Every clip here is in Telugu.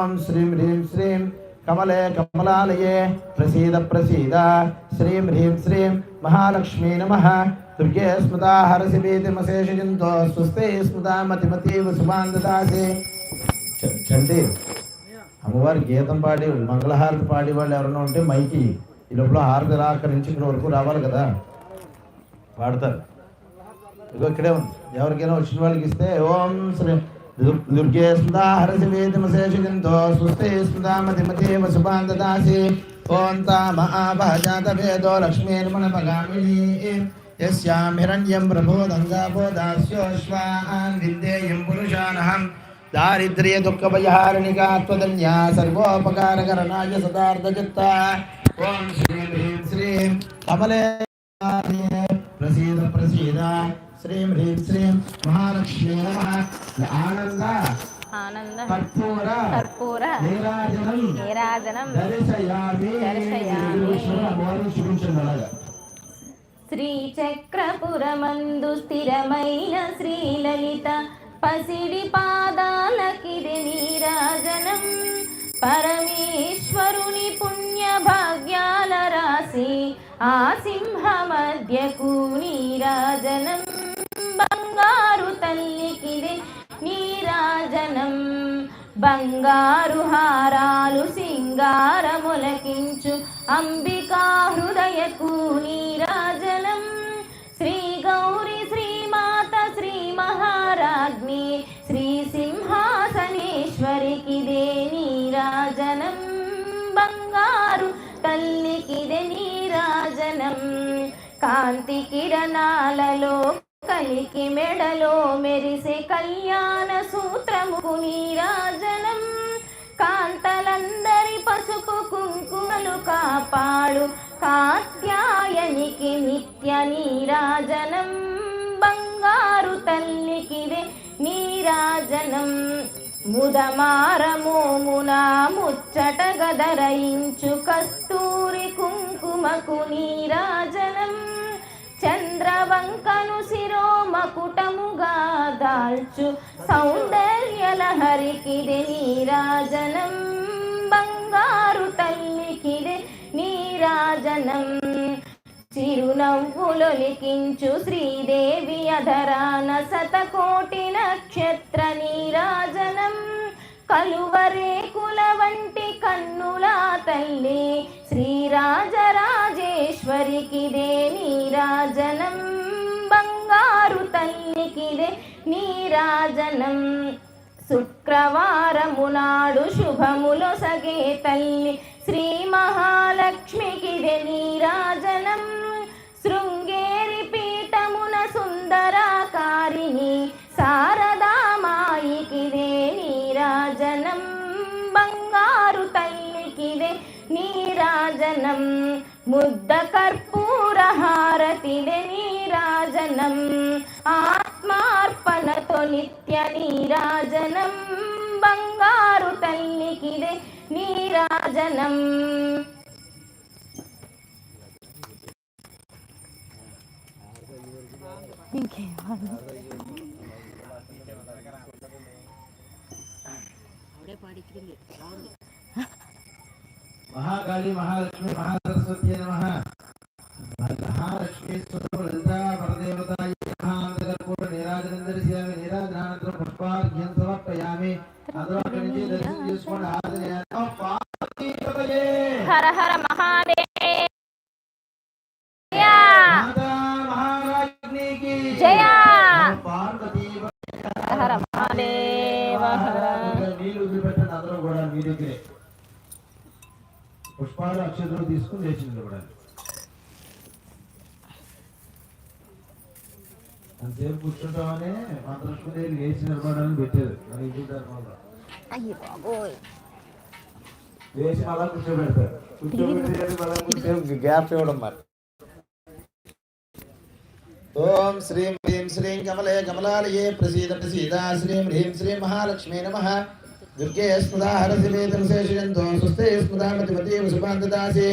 ఓం శ్రీం హ్రీం శ్రీం కమలే కమలాలయే ప్రసీద ప్రసీద శ్రీం హ్రీం శ్రీం మహాలక్ష్మీ నమ దుర్గే స్మృతా హరసి వీతిమశేషజంతో స్వస్తే స్మృతా మతిమతీవ శుభాందాసి చండి అమ్మవారి గీతం పాడి మంగళహారతి పాడి వాళ్ళు ఎవరైనా ఉంటే మైకి ఈ లోపల హారతి రాకరించి ఇక్కడ వరకు రావాలి కదా. పాడతారు. ఇదిగో ఇక్కడే ఉంది. ఎవరికైనా వచ్చిన వాళ్ళకి ఇస్తే ఓం శ్రీ దుర్- దుర్గే స్మృతా హరసి వేదమశేషజంతో స్వస్తే స్మృతా మతిమతీవ శుభాందాసి ఓం తామహాభాజాత వేదో లక్ష్మీర్మణపగామిని యస్యాం హిరణ్యం ప్రబోధంగాబోధాస్యోశ్వాన్ విద్యేయం పురుషానహం దారిద్ర్య దుఃఖ భయహారిణికా త్వదన్యా సర్వోపకారకరణాయ సదార్థచిత్త ఓం శ్రీం హ్రీం శ్రీం కమలే ప్రసీద ప్రసీద శ్రీం హ్రీం శ్రీం మహాలక్ష్మీ నమ ఆనంద. ఆనంద. కర్పూర. కర్పూర. నీరాజనం. నీరాజనం. దర్శయామి. అలాగా శ్రీచక్రపురమందు స్థిరమైన శ్రీలలిత పసిడి పాదాలకిది నీరాజనం. పరమేశ్వరుని పుణ్య భాగ్యాల రాసి ఆ సింహ మధ్యకు నీరాజనం. బంగారు తల్లికిది నీరాజనం బంగారు హారాలు సింగారములకించు అంబికా హృదయకు నీరాజలం. శ్రీ గౌరి శ్రీమాత శ్రీ మహారాజ్ఞి శ్రీ సింహాసనేశ్వరికిదే నీరాజనం. బంగారు తల్లికిదే నీరాజనం. కాంతి కిరణాలలో కలికి మెడలో మెరిసే కళ్యాణ సూత్రముకు నీరాజనం కాంతలందరి పసుపు కుంకుమలు కాపాడు కాత్యాయనికి నిత్య నీరాజనం బంగారు తల్లికిదే నీరాజనం ముదమారమోమున ముచ్చట గదరయించు కస్తూరి కుంకుమకు నీరాజనం చంద్రవంకను శిరోమకుటముగా దాల్చు. సౌందర్యలహరికిది నీరాజనం బంగారు తల్లికిది నీరాజనం చిరునవ్వులొలికించు శ్రీదేవి అధరాన శతకోటి నక్షత్ర నీరాజనం కలువరేకుల వంటి కన్నుల తల్లి శ్రీరాజరాజేశ్వరికిదే నీరాజనం. బంగారు తల్లికిదే నీరాజనం. శుక్రవారము నాడు శుభములు సగే తల్లి శ్రీ మహాలక్ష్మికిదే నీరాజనం. శృంగ నీరాజనం ముద్ద కర్పూర హారతిదే నీరాజనం ఆత్మార్పణతో నిత్య నీరాజనం బంగారు తల్లికిదే నీరాజనం ఇంకేమన్నా మహాకాళి మహాలక్ష్మి మహాసరస్వతి నమ మహాలక్ష్మి పుష్పాలు అక్షతలు తీసుకుని లేచి నిలబడాలి. అంతసేపు కూర్చుంటామని మంత్రలక్ష్మి లేచి నిలబడాలని పెట్టారు. మన ఇంటి ధర్మంలో లేచి మళ్ళా కూర్చోబెడతారు. కూర్చోబెట్టి మళ్ళా కూర్చో. గ్యాప్ ఇవ్వడం మరి. ఓం శ్రీం హ్రీం శ్రీం కమలే కమలాలయే ప్రసీద ప్రసీద. శ్రీం హ్రీం శ్రీం మహాలక్ష్మీ నమ. दुर्गे स्मृता हरसि वेदं शेषयन्तो सुस्ते स्मृता मतिमतीं सुपान्तदासि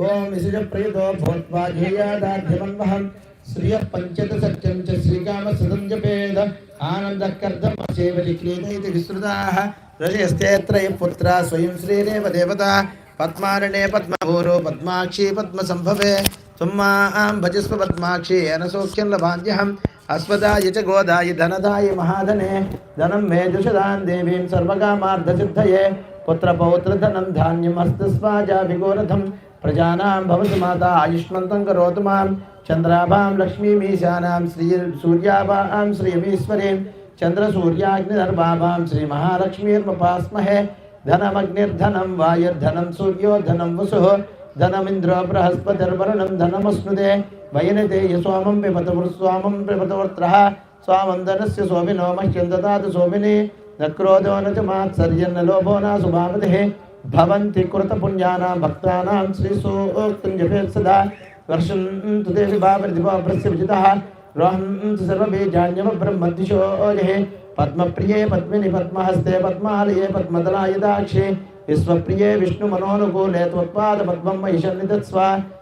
ॐ विशिषप्रयुतो भूत्वा ध्येयादाध्यमन्वहं श्रियः पञ्चदसत्यं च श्रीकाम श्रीकामसदं जपेद आनन्दः कर्दमसेवलिक्रीत इति विस्तृताः। रजयस्तेऽत्र ये पुत्रा स्वयं श्रीरेव देवता। पद्मारणे पद्मभूरो, पद्माक्षी पद्मसम्भवे। त्वं माँ भजस्व पद्माक्षी, येन सौख्यं लभान्यहम् अस्वदाय च गोदाय धनदाय महाधने, धनं मे जुषदां देवीं सर्वकामार्धसिद्धये पुत्रपौत्रधनं धान्यं हस्तस्वाजाभिगोरथं प्रजानां भवतु माता, आयुष्मन्तं करोतु माँ चन्द्राभां लक्ष्मीमीशानां श्री सूर्याभां श्रियमीश्वरीं चन्द्रसूर्याग्निधर्माभां श्रीमहालक्ष्मीर्मपास्महे धनमग्निर्धनं वायुर्धनं सूर्यो वसुः धनमिन्द्रो बृहस्पतिर्वरुणं धनमस्नुते वयनते यस्वामं पिबतपुरस्वामं पिबतवर्त्रः स्वामन्दनस्य स्वामिनो मह्यन्ददातु स्वामिने न क्रोधो न च मात्सर्यन्न लोभो न सुभामतिः। भवन्ति कृतपुण्यानां भक्तानां श्रीसूक्तं जपेत् सदा वर्षन्तु देशि भावृतिभाप्रस्य विजितः। रोहन्तु सर्वबीजान्यवब्रह्मद्विषोजहे पद्मप्रिये पद्मिनि पद्महस्ते पद्मालये पद्मदलाय दाक्षे। विश्वप्रिये विष्णुमनोनुकूले त्वत्पादपद्मं मयि सन्निधत्स्व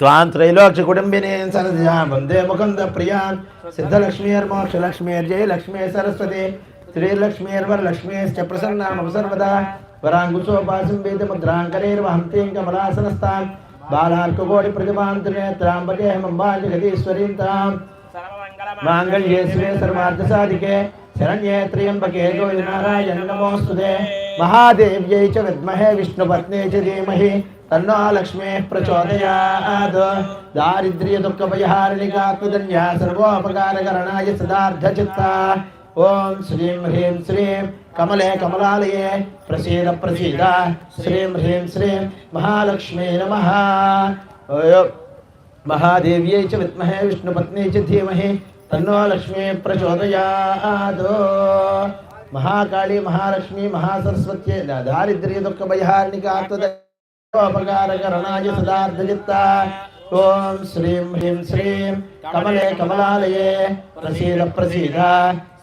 त्वां त्रैलोक्यकुटुम्बिनीं सरसिजां वन्दे मुकुन्दप्रियान् सिद्धलक्ष्मीर्मोक्षलक्ष्मीर्जय लक्ष्मी सरस्वती श्रीलक्ष्मीर्वरलक्ष्मीश्च प्रसन्ना मम सर्वदा वराङ्कुशोपासम्बीतमुद्राङ्करेर्वहन्तीं कमलासनस्तां बालार्ककोटिप्रतिभां त्रिनेत्रां वदेहमम्बा जगदीश्वरीं ताम् माङ्गल्ये शिवे सर्वार्थसाधिके शरण्ये त्र्यम्बके गौरि नारायण नमोऽस्तुते महादेव्यै च विद्महे विष्णुपत्नी च धीमहि तन्नो लक्ष्मीः प्रचोदयात्। दारिद्र्यदुःखभयहारिणिकात्मधन्या सर्वोपकारकरणाय सदार्धचित्ता। ॐ श्रीं ह्रीं श्रीं कमले कमलालये प्रसीद प्रसीद। श्रीं ह्रीं श्रीं महालक्ष्मी नमः। महादेव्यै च विद्महे विष्णुपत्नी च धीमहि तन्नो महाकाली महालक्ष्मी महासरस्वत्यै दारिद्र्य दुःख भयहारिणिकात्मदपकारकरणाय सदार्धचित्ता ॐ श्रीं ह्रीं श्रीं कमले कमलालये प्रसीद प्रसीद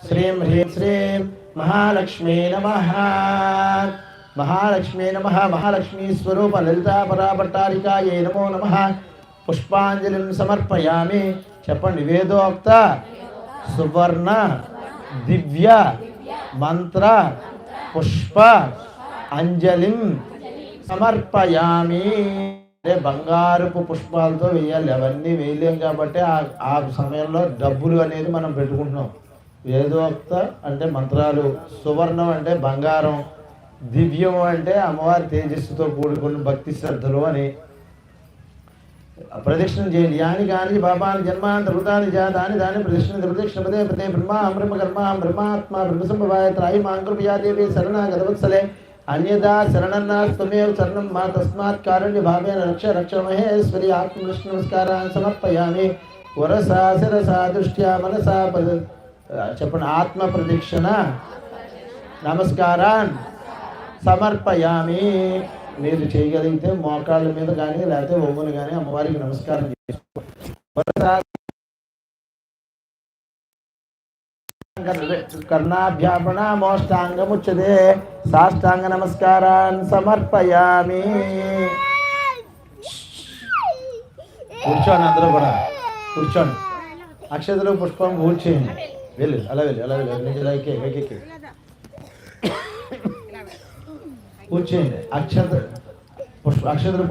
श्रीं ह्रीं श्रीं महालक्ष्मी नमः महालक्ष्मी नमः महालक्ष्मी स्वरूप ललिता पराभट्टारिकायै नमो नमः పుష్పాంజలిం సమర్పయామి చెప్పండి వేదోక్త సువర్ణ దివ్య మంత్ర పుష్ప అంజలిం సమర్పయామి. అంటే బంగారపు పుష్పాలతో వేయాలి. అవన్నీ వేయలేం కాబట్టి ఆ ఆ సమయంలో డబ్బులు అనేది మనం పెట్టుకుంటున్నాం. వేదోక్త అంటే మంత్రాలు. సువర్ణం అంటే బంగారం. దివ్యం అంటే అమ్మవారి తేజస్సుతో కూడుకున్న భక్తి శ్రద్ధలు అని. ప్రదక్షిణ చేయండి. యాని కాని బాబాని జన్మాంత భూతాని జాతాని దాని ప్రదక్షిణ ప్రదక్షిణ పదే పదే బ్రహ్మ బ్రహ్మ కర్మ బ్రహ్మాత్మ బ్రహ్మ సంభవాయ త్రాయి మాంకృపయాదేవి శరణ గతవత్సలే అన్యదా శరణన్నా శరణన్నాస్తమేవ శరణం మా తస్మాత్ కారుణ్య భావేన రక్ష రక్ష మహేశ్వరి ఆత్మకృష్ణ నమస్కారాన్ని సమర్పయామి వరసా శిరసా దృష్ట్యా మనసా చెప్పండి. ఆత్మ ప్రదక్షిణ నమస్కారాన్ సమర్పయామి। మీరు చేయగలిగితే మోకాళ్ళ మీద కానీ లేకపోతే ఒమ్ములు కానీ అమ్మవారికి నమస్కారం చేసుకో కర్ణాభ్యాపణ మోష్టాంగముచ్చదే సాష్టాంగ నమస్కారాన్ సమర్పయామి కూర్చోండి అందరూ కూడా? కూర్చోండి. అక్షతలు పుష్పం కూర్చేయండి వెళ్ళు అలా వెళ్ళు అలా వెళ్ళు. నుంచి ఇలా ఎక్కే ఎక్కి. పూజ్యండి అక్షత పుష్ప అక్షతలు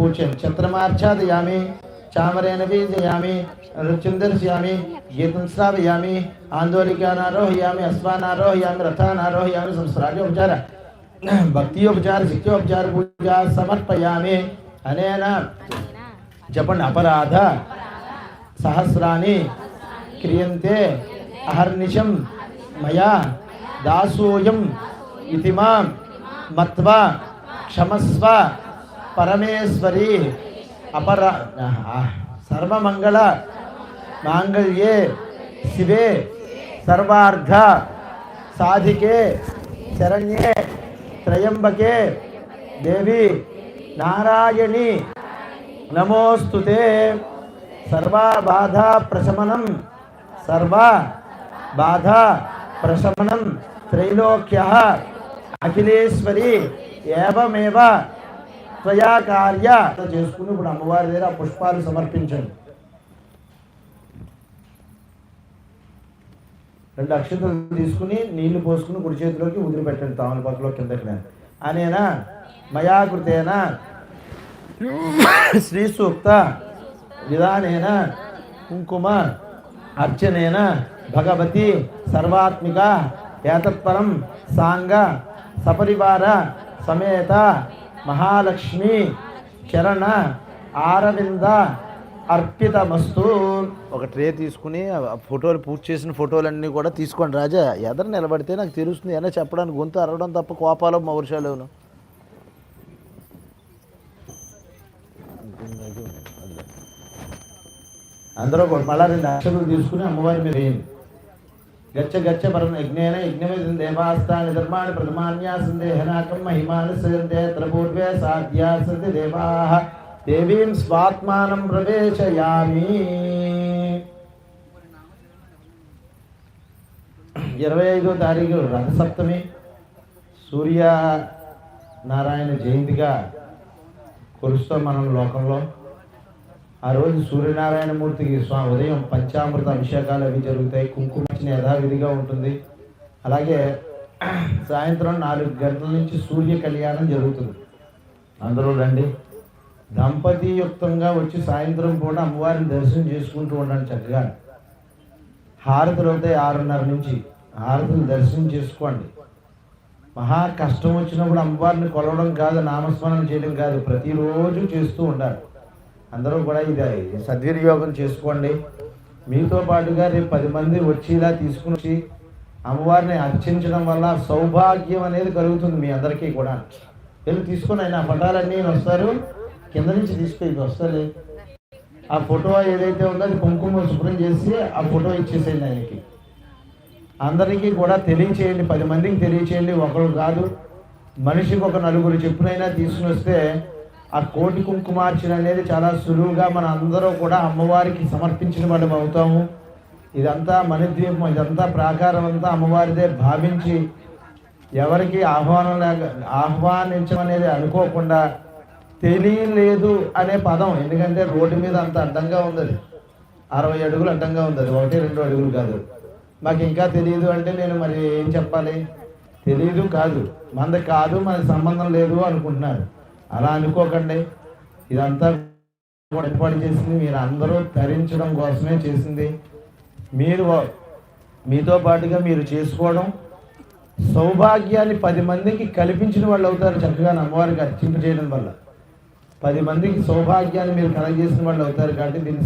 పూజ్యండి చంద్రమార్ఛాదయామి చామరేణ బీజయామి నృత్యం దర్శయామి గీతం శ్రావయామి ఆందోళికానారోహయామి అశ్వానారోహయామి రథానారోహయామి సంస్కారోపచార భక్తియోపచార శక్తియోపచార పూజ సమర్పయామి. అనేన. చెప్పండి అపరాధ. సహస్రాన్ని క్రియంతే. అహర్నిశం. మయా. దాసోయం. ఇతి మాం మత్వా. క్షమస్వ. పరమేశ్వరి. అపర సర్వమంగళ మాంగళ్యే శివే సర్వార్థ సాధికే శరణ్యే త్రయంబకే దేవి నారాయణి నమోస్తుతే సర్వబాధ ప్రశమనం సర్వ బాధ ప్రశమనం త్రైలోక్య అఖిలేశ్వరి ఏవమేవ త్వయా కార్య చేసుకుని ఇప్పుడు అమ్మవారి దగ్గర పుష్పాలు సమర్పించండి. రెండు అక్షతలు తీసుకుని నీళ్ళు పోసుకుని కుడి చేతిలోకి వదిలిపెట్టండి తామలపాకులో కిందకి నేను అనేనా? మయాకృతేనా? శ్రీ సూక్త విధానేన? కుంకుమ అర్చనేన? భగవతి సర్వాత్మిక ఏతత్పరం సాంగ సపరివార సమేత మహాలక్ష్మి చరణ అరవింద అర్పితమస్తు. ఒక ట్రే తీసుకుని ఫోటోలు పూర్తి చేసిన ఫోటోలన్నీ కూడా తీసుకోండి రాజా. ఎదరు నిలబడితే నాకు తెలుస్తుంది. ఏమైనా చెప్పడానికి గొంతు అరవడం తప్ప కోపాలు మౌర్షాలు అందరూ మళ్ళా రెండు అక్షరాలు తీసుకుని అమ్మవారి మీద వేయండి. గచ్చ గచ్చ పరం యజ్ఞేన యజ్ఞమిదం దేవాస్థాని ధర్మాణి ప్రథమాన్యాసం దేహనాకం మహిమాని సయంతే త్రపూర్వే సాధ్యాసంతి దేవాః దేవీం స్వాత్మానం ప్రవేశయామి ఇరవై ఐదో తారీఖు రథసప్తమి సూర్య నారాయణ జయంతిగా కురుస్తాం మనం లోకంలో. ఆ రోజు సూర్యనారాయణమూర్తికి స్వామి ఉదయం పంచామృత అభిషేకాలు అవి జరుగుతాయి. కుంకుమర్చన యథావిధిగా ఉంటుంది. అలాగే సాయంత్రం నాలుగు గంటల నుంచి సూర్య కళ్యాణం జరుగుతుంది. అందరూ రండి. దంపతియుక్తంగా వచ్చి సాయంత్రం పూట అమ్మవారిని దర్శనం చేసుకుంటూ ఉండండి చక్కగా. హారతులు అవుతాయి ఆరున్నర నుంచి హారతులు దర్శనం చేసుకోండి. మహా కష్టం వచ్చినప్పుడు అమ్మవారిని కొలవడం కాదు నామస్మరణ చేయడం కాదు ప్రతిరోజు చేస్తూ ఉండాలి. అందరూ కూడా ఇది సద్వినియోగం చేసుకోండి. మీతో పాటుగా రేపు పది మంది వచ్చేలా తీసుకుని వచ్చి అమ్మవారిని అర్చించడం వల్ల సౌభాగ్యం అనేది కలుగుతుంది మీ అందరికీ కూడా. వెళ్ళి తీసుకుని ఆయన ఆ పటాలన్నీ వస్తారు. కింద నుంచి తీసుకెళ్ళి వస్తారు. ఆ ఫోటో ఏదైతే ఉందో అది కుంకుమ శుభ్రం చేసి ఆ ఫోటో ఇచ్చేసేయండి ఆయనకి. అందరికీ కూడా తెలియచేయండి పది మందికి తెలియచేయండి. ఒకరు కాదు మనిషికి ఒక నలుగురు చెప్పునైనా తీసుకుని వస్తే ఆ కోటి కుంకుమార్చన అనేది చాలా సులువుగా మన అందరూ కూడా అమ్మవారికి సమర్పించిన వాళ్ళం అవుతాము. ఇదంతా మణిద్వీపం ఇదంతా ప్రాకారం అంతా అమ్మవారిదే భావించి ఎవరికి ఆహ్వానం లేక ఆహ్వానించమనేది అనుకోకుండా తెలియలేదు అనే పదం. ఎందుకంటే రోడ్డు మీద అంత అడ్డంగా ఉంది అది అరవై అడుగులు అడ్డంగా ఉంది అది ఒకటి రెండు అడుగులు కాదు. మాకు ఇంకా తెలియదు అంటే నేను మరి ఏం చెప్పాలి? తెలియదు కాదు. మనది కాదు మనకి సంబంధం లేదు అనుకుంటున్నారు. అలా అనుకోకండి. ఇదంతా కూడా ఏర్పాటు చేసింది. మీరు అందరూ ధరించడం కోసమే చేసింది. మీరు మీతో పాటుగా మీరు చేసుకోవడం సౌభాగ్యాన్ని పది మందికి కల్పించిన వాళ్ళు అవుతారు చక్కగా అమ్మవారికి అర్చింప చేయడం వల్ల. పది మందికి సౌభాగ్యాన్ని మీరు కలగజేసిన వాళ్ళు అవుతారు కాబట్టి దీన్ని